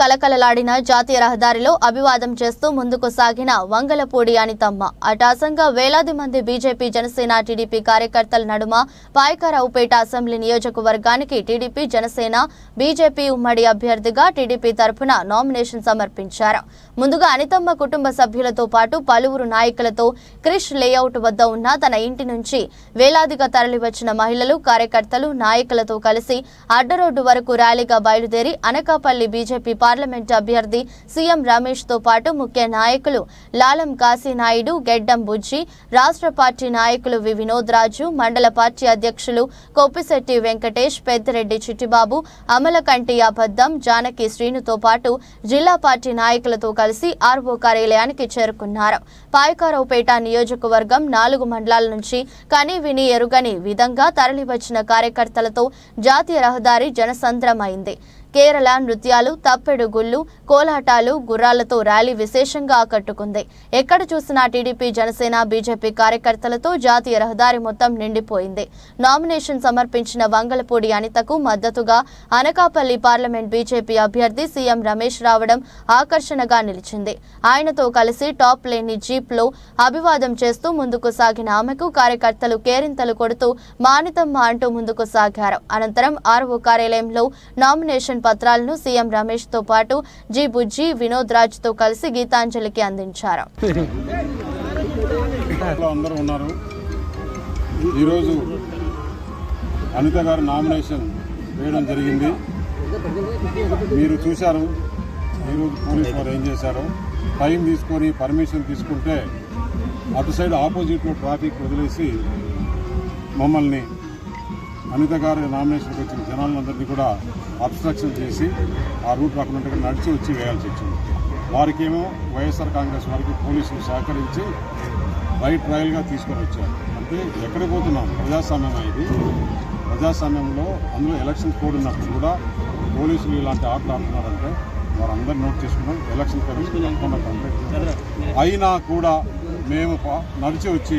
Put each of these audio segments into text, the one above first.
కలకలలాడిన జాతీయ రహదారిలో అభివాదం చేస్తూ ముందుకు సాగిన వంగలపూడి అనితమ్మ. అటాసంగా వేలాది మంది బీజేపీ జనసేన టీడీపీ కార్యకర్తల నడుమ పాయకరావుపేట అసెంబ్లీ నియోజకవర్గానికి T D P Janasena B J P ఉమ్మడి అభ్యర్థిగా టీడీపీ తరఫున నామినేషన్ సమర్పించారు. ముందుగా అనితమ్మ కుటుంబ సభ్యులతో పాటు పలువురు నాయకులతో క్రిష్ లేఅవుట్ వద్ద ఉన్న తన ఇంటి నుంచి వేలాదిగా తరలివచ్చిన మహిళలు కార్యకర్తలు నాయకులతో కలిసి అడ్డరోడ్డు వరకు ర్యాలీగా బయలుదేరి Anakapalli B J P parliament అభ్యర్థి సీఎం రమేష్తో పాటు ముఖ్య నాయకులు లాలం కాశీనాయుడు గెడ్డం బుజ్జి రాష్ట్ర పార్టీ నాయకులు వి. వినోద్ రాజు మండల పార్టీ అధ్యక్షులు కొప్పిశెట్టి వెంకటేష్ పెద్దిరెడ్డి చిట్టిబాబు అమలకంటి అబద్దం జానకి శ్రీనుతో పాటు జిల్లా పార్టీ నాయకులతో కలిసి ఆర్వో కార్యాలయానికి చేరుకున్నారు. పాయకారావుపేట నియోజకవర్గం నాలుగు మండలాల నుంచి కని విని ఎరుగని విధంగా తరలివచ్చిన కార్యకర్తలతో జాతీయ రహదారి జనసంద్రమైంది. కేరళ నృత్యాలు తప్పెడు గుళ్ళు కోలాటాలు గుర్రాలతో ర్యాలీ విశేషంగా ఆకట్టుకుంది. ఎక్కడ చూసినా టీడీపీ జనసేన బీజేపీ కార్యకర్తలతో జాతీయ రహదారి మొత్తం నిండిపోయింది. నామినేషన్ సమర్పించిన వంగలపూడి అనితకు మద్దతుగా Anakapalli parliament B J P అభ్యర్థి సీఎం రమేష్ రావడం ఆకర్షణగా నిలిచింది. ఆయనతో కలిసి టాప్ లేని జీప్లో అభివాదం చేస్తూ ముందుకు సాగిన ఆమెకు కార్యకర్తలు కేరింతలు కొడుతూ మానితమ్మ అంటూ ముందుకు సాగారు. అనంతరం ఆర్ఓ కార్యాలయంలో నామినేషన్ పత్రాలను సీఎం రమేష్తో పాటు జి బుజ్జి వినోద్ రాజ్తో కలిసి గీతాంజలికి అందించారు. అందరూ ఉన్నారు. ఈరోజు అనిత గారు నామినేషన్ వేయడం జరిగింది. మీరు చూశారు ఈరోజు పోలీసు వారు ఏం చేశారు? టైం తీసుకొని పర్మిషన్ తీసుకుంటే అటు సైడ్ ఆపోజిట్లో ట్రాఫిక్ వదిలేసి మమ్మల్ని అనిత గారి నామినేషన్కి వచ్చిన జనాలందరినీ కూడా అబ్స్ట్రక్షన్ చేసి ఆ రూట్ రాకుండా నడిచి వచ్చి వేయాల్సి వచ్చింది. వారికేమో వైఎస్ఆర్ కాంగ్రెస్ వారికి పోలీసులు సహకరించి రైట్ ట్రయల్గా తీసుకొని వచ్చారు. అంటే ఎక్కడికి పోతున్నాం? ప్రజాస్వామ్యం ఇది? ప్రజాస్వామ్యంలో అందులో ఎలక్షన్ కోడ్ ఉన్నప్పుడు కూడా పోలీసులు ఇలాంటి ఆటలు ఆడుతున్నారంటే వారందరూ నోట్ చేసుకున్నాం. ఎలక్షన్ కమిషన్ తప్పకుండా కంప్లైంట్ అయినా కూడా మేము నడిచి వచ్చి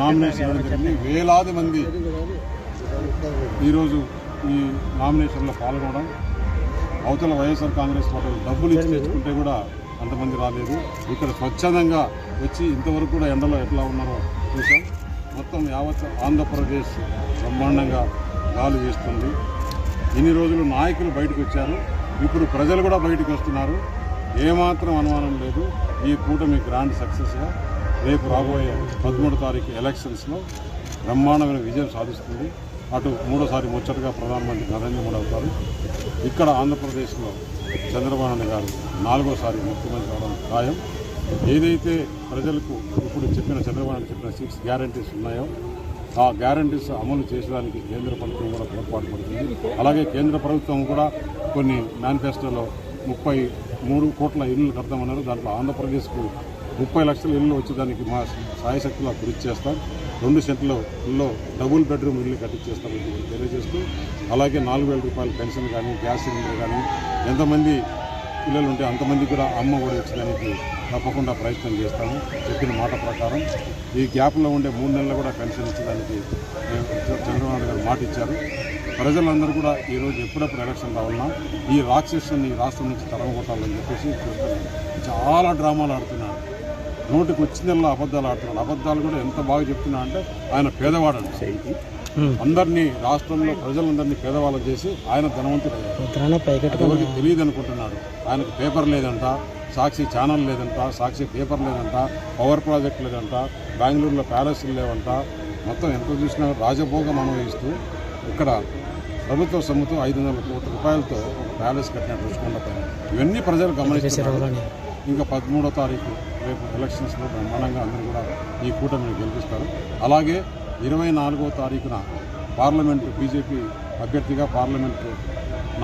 నామినేషన్ ఇవ్వడం జరిగింది. వేలాది మంది ఈరోజు ఈ నామినేషన్లో పాల్గొనడం అవతల వైఎస్ఆర్ కాంగ్రెస్ పార్టీ డబ్బులు ఇచ్చి తెచ్చుకుంటే కూడా అంతమంది రాలేదు. ఇక్కడ స్వచ్ఛందంగా వచ్చి ఇంతవరకు కూడా ఎండలో ఎట్లా ఉన్నారో చూసాం మొత్తం యావత్ ఆంధ్రప్రదేశ్ బ్రహ్మాండంగా గాలి వేస్తుంది. ఇన్ని రోజులు నాయకులు బయటకు వచ్చారు. ఇప్పుడు ప్రజలు కూడా బయటకు వస్తున్నారు. ఏమాత్రం అనుమానం లేదు. ఈ కూటమి గ్రాండ్ సక్సెస్గా రేపు రాబోయే పదమూడు తారీఖు ఎలక్షన్స్లో బ్రహ్మాండమైన విజయం సాధిస్తుంది. అటు మూడోసారి ముచ్చటగా ప్రధానమంత్రి నరేంద్ర మోడీ అవుతారు. ఇక్కడ ఆంధ్రప్రదేశ్లో చంద్రబాబు నాయుడు గారు నాలుగోసారి ముఖ్యమంత్రి అవడం ఖాయం. ఏదైతే ప్రజలకు ఇప్పుడు చెప్పిన చంద్రబాబు నాయుడు చెప్పిన సిక్స్ గ్యారంటీస్ ఉన్నాయో ఆ గ్యారంటీస్ అమలు చేసేదానికి కేంద్ర ప్రభుత్వం కూడా తోడ్పాటు పడుతుంది. అలాగే కేంద్ర ప్రభుత్వం కూడా కొన్ని మేనిఫెస్టోలో ముప్పై మూడు కోట్ల ఇళ్ళు కడతామన్నారు. దాంట్లో ఆంధ్రప్రదేశ్కు ముప్పై లక్షల ఇల్లు వచ్చేదానికి మా సాయశక్తులు కృషి చేస్తాం. రెండు సెంట్లో ఇల్లు డబుల్ బెడ్రూమ్ ఇల్లు కట్టించేస్తామని తెలియజేస్తూ అలాగే నాలుగు వేల రూపాయల పెన్షన్ కానీ గ్యాస్ సిలిండర్ కానీ ఎంతమంది పిల్లలు ఉంటే అంతమంది కూడా అమ్మ కూడా ఇచ్చడానికి తప్పకుండా ప్రయత్నం చేస్తాము. చెప్పిన మాట ప్రకారం ఈ గ్యాప్లో ఉండే మూడు నెలలు కూడా పెన్షన్ ఇచ్చడానికి చంద్రబాబు గారు మాట ఇచ్చారు. ప్రజలందరూ కూడా ఈరోజు ఎప్పుడెప్పుడు ఎలక్షన్ రావాలన్నా ఈ రాక్షసుని రాష్ట్రం నుంచి తరమగొట్టాలని చెప్పేసి చూస్తున్నాను చాలా డ్రామాలు ఆడుతున్నాడు నోటికి వచ్చిందల్లా అబద్ధాలు ఆడుతున్నాడు. అబద్ధాలు కూడా ఎంత బాగా చెప్తున్నా అంటే ఆయన పేదవాడంట అందరినీ రాష్ట్రంలో ప్రజలందరినీ పేదవాళ్ళం చేసి ఆయన ధనవంతుడు తెలియదు అనుకుంటున్నాడు. ఆయనకు పేపర్ లేదంట సాక్షి ఛానల్ లేదంట సాక్షి పేపర్ లేదంట పవర్ ప్రాజెక్ట్ లేదంట బెంగళూరులో ప్యాలెస్లు లేవంట. మొత్తం ఎంత చూసినా రాజభోగం అనుభవిస్తూ ఇక్కడ ప్రభుత్వ సొమ్ముతో ఐదు వందల కోట్ల రూపాయలతో ఒక ప్యాలెస్ కట్టినట్టు రుచికొండ ఇవన్నీ ప్రజలు గమనిస్తున్నారు. ఇంకా పదమూడో తారీఖు. రేపు ఎలక్షన్స్లో బ్రహ్మాండంగా అందరూ కూడా ఈ కూటమిని గెలిపిస్తారు. అలాగే ఇరవై నాలుగో తారీఖున పార్లమెంటు బీజేపీ అభ్యర్థిగా పార్లమెంటు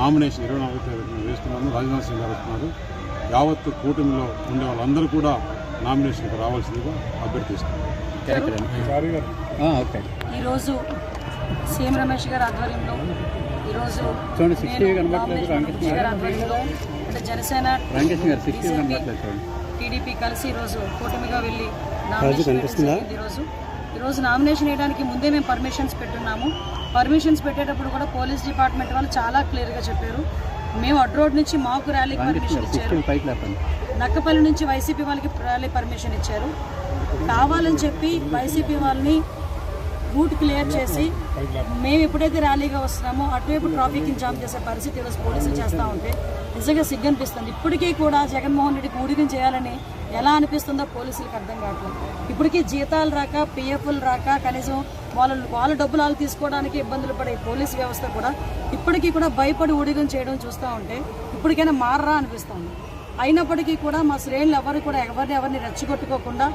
నామినేషన్ ఇరవై నాలుగో తారీఖున వేస్తున్నాను రాజ్నాథ్ సింగ్ గారు వస్తున్నారు. యావత్తు కూటమిలో ఉండే వాళ్ళందరూ కూడా నామినేషన్కి రావాల్సిందిగా అభ్యర్థిస్తున్నారు. ఈరోజు సీఎం రమేష్ గారి ఆధ్వర్యంలో ఈరోజు చూడండి, 60 నేను కనబడట్లేదు, నామినేషన్ వెంకటేష్ గారి ఆధ్వర్యంలో అంటే జనసేన టీడీపీ కలిసి ఈరోజు కూటమిగా వెళ్ళి ఈరోజు. ఈరోజు నామినేషన్ వేయడానికి ముందే మేము పర్మిషన్స్ పెట్టున్నాము. పర్మిషన్స్ పెట్టేటప్పుడు కూడా పోలీస్ డిపార్ట్మెంట్ వాళ్ళు చాలా క్లియర్గా చెప్పారు. మేము అడ్ రోడ్ నుంచి మాకు ర్యాలీకి పర్మిషన్ ఇచ్చారు. నక్కపల్లి నుంచి వైసీపీ వాళ్ళకి ర్యాలీ పర్మిషన్ ఇచ్చారు. కావాలని చెప్పి వైసీపీ వాళ్ళని రూట్ క్లియర్ చేసి మేము ఎప్పుడైతే ర్యాలీగా వస్తున్నామో అటువైపు ట్రాఫిక్ జామ్ చేసే పరిస్థితి ఈరోజు పోలీసులు చేస్తూ ఉంటే నిజంగా సిగ్గు అనిపిస్తుంది ఇప్పటికీ కూడా జగన్మోహన్ రెడ్డికి ఊడిగం చేయాలని ఎలా అనిపిస్తుందో పోలీసులకు అర్థం కావట్లేదు. ఇప్పటికీ జీతాలు రాక పిఎఫ్లు రాక కనీసం వాళ్ళ వాళ్ళ డబ్బులు వాళ్ళు తీసుకోవడానికి ఇబ్బందులు పడే పోలీస్ వ్యవస్థ కూడా ఇప్పటికీ కూడా భయపడి ఊడిగం చేయడం చూస్తూ ఉంటే ఇప్పటికైనా మారరా అనిపిస్తుంది. అయినప్పటికీ కూడా మా శ్రేణులు ఎవరు కూడా ఎవరిని ఎవరిని రెచ్చగొట్టుకోకుండా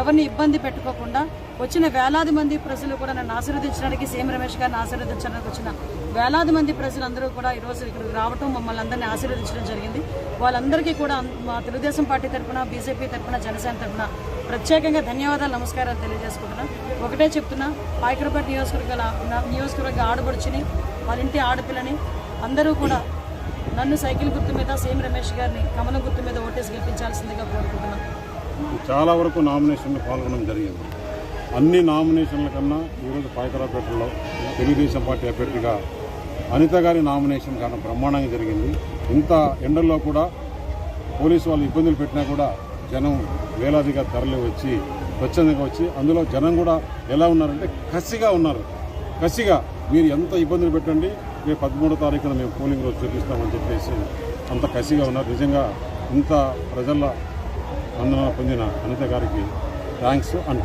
ఎవరిని ఇబ్బంది పెట్టుకోకుండా వచ్చిన వేలాది మంది ప్రజలు కూడా నన్ను ఆశీర్వదించడానికి సీఎం రమేష్ గారిని ఆశీర్వదించడానికి వచ్చిన వేలాది మంది ప్రజలందరూ కూడా ఈరోజు ఇక్కడికి రావటం మమ్మల్ని అందరినీ ఆశీర్వదించడం జరిగింది. వాళ్ళందరికీ కూడా మా తెలుగుదేశం పార్టీ తరఫున బీజేపీ తరఫున జనసేన తరఫున ప్రత్యేకంగా ధన్యవాదాలు నమస్కారాలు తెలియజేసుకుంటున్నా. ఒకటే చెప్తున్నా పాయకరపేట నియోజకవర్గాల నియోజకవర్గ ఆడబడుచుని వాళ్ళ ఇంటి ఆడపిల్లని అందరూ కూడా నన్ను సైకిల్ గుర్తు మీద సీఎం రమేష్ గారిని కమలం గుర్తు మీద ఓటేసి గెలిపించాల్సిందిగా కోరుకుంటున్నాను. చాలా వరకు నామినేషన్లో పాల్గొనడం జరిగింది. అన్ని నామినేషన్ల కన్నా ఈరోజు పాయకరాపేటలో తెలుగుదేశం పార్టీ అభ్యర్థిగా అనిత గారి నామినేషన్ చాలా బ్రహ్మాండంగా జరిగింది. ఇంత ఎండల్లో కూడా పోలీసు వాళ్ళు ఇబ్బందులు పెట్టినా కూడా జనం వేలాదిగా తరలి వచ్చి స్వచ్ఛందంగా వచ్చి అందులో జనం కూడా ఎలా ఉన్నారంటే కసిగా ఉన్నారు. కసిగా మీరు ఎంత ఇబ్బందులు పెట్టండి రేపు పదమూడో తారీఖున మేము పోలింగ్ రోజు చూపిస్తామని చెప్పేసి అంత కసిగా ఉన్నారు. నిజంగా ఇంత ప్రజల అందన పొందిన అనిత గారికి థ్యాంక్స్ అండ్